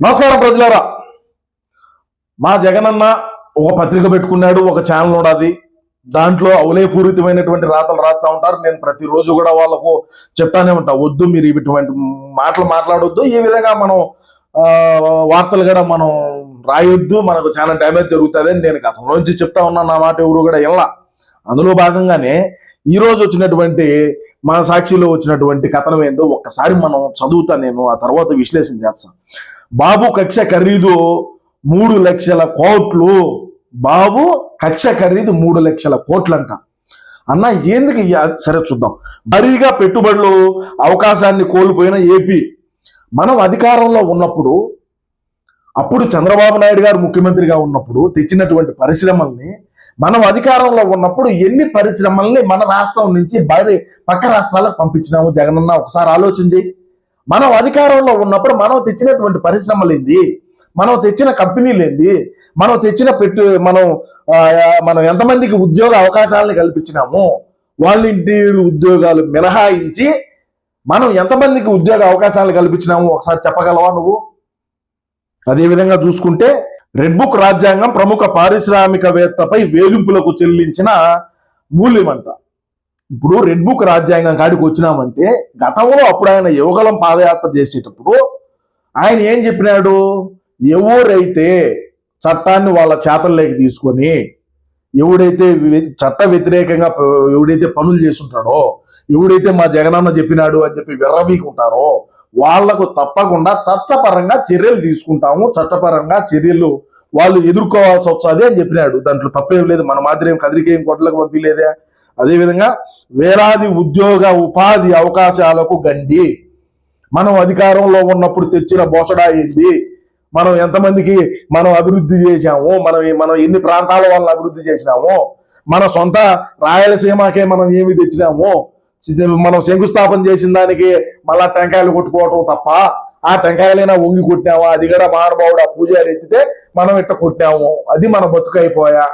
నమస్కారం ప్రజలారా. మా జగనన్న ఒక పత్రిక పెట్టుకున్నాడు ఒక ఛానల్ ఉన్నది. దాంట్లో అవలేపూరితమైనటువంటి రాతలు రాస్తా ఉంటారు. నేను ప్రతిరోజు కూడా వాళ్ళకు చెప్తానే ఉంటా వద్దు మీరు ఇటువంటి మాటలు మాట్లాడొద్దు. ఈ విధంగా మనం వార్తలు కూడా మనం రాయొద్దు. మనకు చాలా డ్యామేజ్ జరుగుతుంది. అని నేను గతంలోంచి చెప్తా ఉన్నా నా మాట ఎవరు కూడా ఎలా అందులో భాగంగానే ఈ రోజు వచ్చినటువంటి మా సాక్షిలో వచ్చినటువంటి కథనం ఏందో ఒక్కసారి మనం చదువుతా నేను ఆ తర్వాత విశ్లేషణ చేస్తాను బాబు కక్ష ఖరీదు మూడు లక్షల కోట్లు. బాబు కక్ష ఖరీదు మూడు లక్షల కోట్లంట. అన్న ఎందుకు సరే చూద్దాం. భారీగా పెట్టుబడులు అవకాశాన్ని కోల్పోయిన ఏపీ. మనం అధికారంలో ఉన్నప్పుడు అప్పుడు చంద్రబాబు నాయుడు గారు ముఖ్యమంత్రిగా ఉన్నప్పుడు తెచ్చినటువంటి పరిశ్రమల్ని మనం అధికారంలో ఉన్నప్పుడు ఎన్ని పరిశ్రమల్ని మన రాష్ట్రం నుంచి బయట పక్క రాష్ట్రాలకు పంపించినాము? జగనన్న ఒకసారి ఆలోచన చేయి. మనం అధికారంలో ఉన్నప్పుడు మనం తెచ్చినటువంటి పరిశ్రమలు ఏంది? మనం తెచ్చిన కంపెనీలు ఏంది? మనం తెచ్చిన పెట్టు మనం మనం ఎంతమందికి ఉద్యోగ అవకాశాలను కల్పించినాము? వాలంటీర్ ఉద్యోగాలు మినహాయించి మనం ఎంతమందికి ఉద్యోగ అవకాశాలు కల్పించినాము? ఒకసారి చెప్పగలవా నువ్వు? అదేవిధంగా చూసుకుంటే రెడ్ బుక్ రాజ్యాంగం ప్రముఖ పారిశ్రామికవేత్తపై వేధింపులకు చెల్లించిన మూల్యమంట. ఇప్పుడు రెడ్ బుక్ రాజ్యాంగం కాడికి వచ్చినామంటే గతంలో అప్పుడు ఆయన యువగలం పాదయాత్ర చేసేటప్పుడు ఆయన ఏం చెప్పినాడు? ఎవరైతే చట్టాన్ని వాళ్ళ చేతల్లోకి తీసుకొని ఎవడైతే చట్ట వ్యతిరేకంగా ఎవడైతే పనులు చేస్తుంటాడో ఎవడైతే మా జగనన్న చెప్పినాడు అని చెప్పి విర్రవీకుంటారో వాళ్ళకు తప్పకుండా చట్టపరంగా చర్యలు తీసుకుంటాము చట్టపరంగా చర్యలు వాళ్ళు ఎదుర్కోవాల్సి వస్తుంది అని చెప్పినాడు. దాంట్లో తప్పేం లేదు. మన మాదిరి కదిరికేం కొట్లకు పంపించలేదే. అదేవిధంగా వేలాది ఉద్యోగ ఉపాధి అవకాశాలకు గండి. మనం అధికారంలో ఉన్నప్పుడు తెచ్చిన బోసడా ఏంది? మనం ఎంతమందికి మనం అభివృద్ధి చేశాము? మనం మనం ఎన్ని ప్రాంతాల వల్ల అభివృద్ధి చేసినాము? మన సొంత రాయలసీమకే మనం ఏమి తెచ్చినాము? మనం శంకుస్థాపన చేసిన దానికి మళ్ళా టెంకాయలు కొట్టుకోవటం తప్ప ఆ టెంకాయలైనా వంగి కొట్టినామా? అది కూడా మహానుభావుడు ఆ పూజారి ఎత్తితే మనం ఇట్ట కొట్టాము అది మన బతుకైపోయా.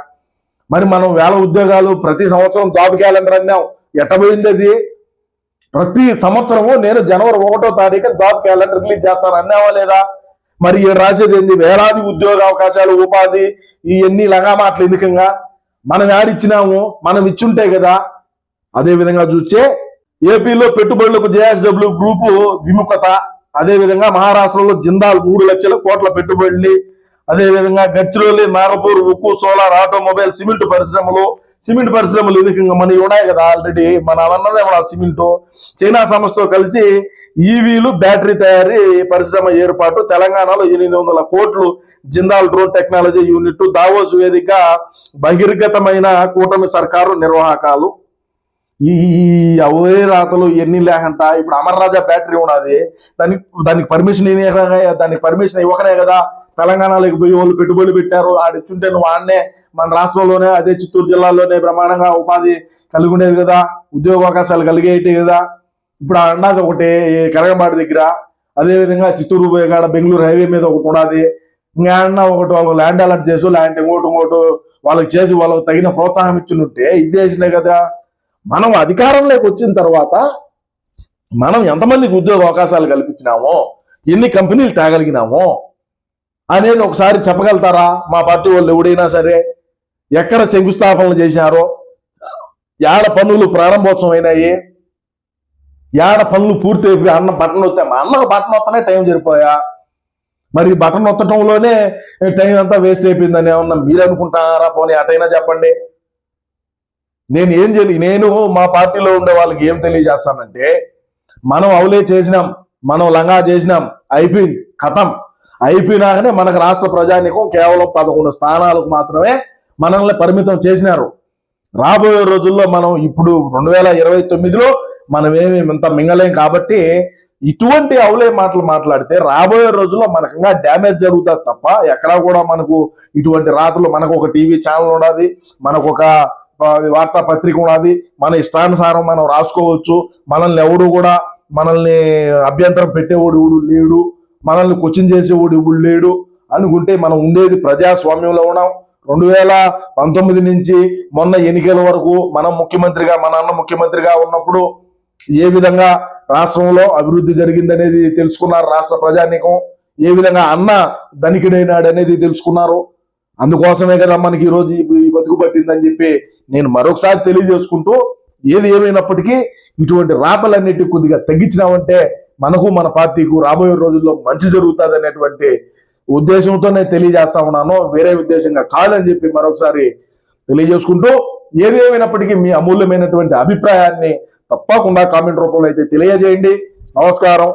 మరి మనం వేల ఉద్యోగాలు ప్రతి సంవత్సరం జాబ్ క్యాలెండర్ అన్నాం. ఎట్టబోయింది అది? ప్రతి సంవత్సరము నేను జనవరి ఒకటో తారీఖు జాబ్ క్యాలెండర్ రిలీజ్ చేస్తాను. అన్నావా లేదా? మరి రాసేది ఏంది? వేలాది ఉద్యోగ అవకాశాలు ఉపాధి ఇవన్నీ లగామాటలు ఎందుకంగా? మనం ఆడిచ్చినాము మనం ఇచ్చుంటే కదా? అదే విధంగా చూస్తే ఏపీలో పెట్టుబడులకు జేఎస్డబ్ల్యూ గ్రూపు విముఖత. అదేవిధంగా మహారాష్ట్రలో జిందాల్ మూడు లక్షల కోట్ల పెట్టుబడులు అదేవిధంగా గడ్చిరోలి నాగపూర్ ఉక్కు సోలార్ ఆటోమొబైల్ సిమెంట్ పరిశ్రమలు సిమెంట్ పరిశ్రమలు ఎందుకు మనవి ఉన్నాయి కదా ఆల్రెడీ మన అన్నదే మన సిమెంట్. చైనా సంస్థతో కలిసి ఈవీలు బ్యాటరీ తయారీ పరిశ్రమ ఏర్పాటు తెలంగాణలో ఎనిమిది వందల కోట్లు Jindal drone technology unit Davos వేదిక బహిర్గతమైన కూటమి సర్కారు నిర్వాహకాలు. ఈ అవే రాతలు ఎన్ని లేకంట ఇప్పుడు అమర్ రాజా బ్యాటరీ ఉన్నది. దానికి దానికి పర్మిషన్ దానికి పర్మిషన్ ఇవ్వకనే కదా? తెలంగాణలోకి పోయి వాళ్ళు పెట్టుబడులు పెట్టారు. ఆడిచ్చుంటే నువ్వు ఆడనే మన రాష్ట్రంలోనే అదే చిత్తూరు జిల్లాలోనే బ్రహ్మాండంగా ఉపాధి కలిగి ఉండేది కదా ఉద్యోగ అవకాశాలు కలిగేటి కదా. ఇప్పుడు అన్నది ఒకటి కరగంబాటి దగ్గర. అదేవిధంగా చిత్తూరు కాడ బెంగళూరు హైవే మీద ఒకటి ఉన్నది ఇంకా అన్న ఒకటి వాళ్ళు ల్యాండ్ అలర్ట్ చేసు ల్యాండ్ ఇంకోటి ఇంకోటి వాళ్ళకి చేసి వాళ్ళకి తగిన ప్రోత్సాహం ఇచ్చినట్టే ఇది చేసినాయి కదా. మనం అధికారంలోకి వచ్చిన తర్వాత మనం ఎంతమందికి ఉద్యోగ అవకాశాలు కల్పించినామో ఎన్ని కంపెనీలు తేగలిగినామో అనేది ఒకసారి చెప్పగలుగుతారా? మా పార్టీ వాళ్ళు ఎవడైనా సరే ఎక్కడ శంకుస్థాపనలు చేశారో యాడ పనులు ప్రారంభోత్సవం అయినాయి యాడ పనులు పూర్తి అయిపోయి అన్న బటన్ వస్తాయి మా అన్నకు బటన్ వస్తానే టైం సరిపోయా? మరి బటన్ వత్తటంలోనే టైం అంతా వేస్ట్ అయిపోయిందని ఏమన్నా మీరు అనుకుంటారా పోనీ అటైనా చెప్పండి. నేను ఏం చేయాలి? నేను మా పార్టీలో ఉండే వాళ్ళకి ఏం తెలియజేస్తానంటే మనం అవలే చేసినాం మనం లంగా చేసినాం అయిపోయింది కథం. అయిపోయినాకనే మనకు రాష్ట్ర ప్రజానికం కేవలం పదకొండు స్థానాలకు మాత్రమే మనల్ని పరిమితం చేసినారు. రాబోయే రోజుల్లో మనం ఇప్పుడు రెండు వేల ఇరవై తొమ్మిదిలో మనం ఏమి ఇంత మింగలేం కాబట్టి ఇటువంటి అవులే మాటలు మాట్లాడితే రాబోయే రోజుల్లో మనకంగా డ్యామేజ్ జరుగుతుంది తప్ప ఎక్కడా కూడా మనకు ఇటువంటి రాతలు మనకు ఒక టీవీ ఛానల్ ఉండదు మనకు ఒక వార్తాపత్రిక వార్తా పత్రిక ఉన్నది మన ఇష్టానుసారం మనం రాసుకోవచ్చు మనల్ని ఎవడు కూడా మనల్ని అభ్యంతరం పెట్టేవాడు లేడు మనల్ని క్వశ్చన్ చేసేవాడు ఇప్పుడు లేడు అనుకుంటే మనం ఉండేది ప్రజాస్వామ్యంలో ఉన్నాం. రెండు వేల పంతొమ్మిది నుంచి మొన్న ఎన్నికల వరకు మనం ముఖ్యమంత్రిగా మన అన్న ముఖ్యమంత్రిగా ఉన్నప్పుడు ఏ విధంగా రాష్ట్రంలో అభివృద్ధి జరిగిందనేది తెలుసుకున్నారు రాష్ట్ర ప్రజానీకం. ఏ విధంగా అన్న ధనికుడైనాడు అనేది తెలుసుకున్నారు. అందుకోసమే కదా మనకి ఈరోజు ఈ- ఈ బతుకు పట్టిందని చెప్పి నేను మరొకసారి తెలియజేసుకుంటూ ఏది ఏమైనప్పటికీ ఇటువంటి రాతలన్నిటి కొద్దిగా తగ్గించినామంటే మనకు మన పార్టీకు రాబోయే రోజుల్లో మంచి జరుగుతుంది అనేటువంటి ఉద్దేశంతోనే తెలియజేస్తా ఉన్నాను. వేరే ఉద్దేశంగా కాదని చెప్పి మరొకసారి తెలియజేసుకుంటూ ఏది ఏమైనప్పటికీ మీ అమూల్యమైనటువంటి అభిప్రాయాన్ని తప్పకుండా కామెంట్ రూపంలో అయితే తెలియజేయండి. నమస్కారం.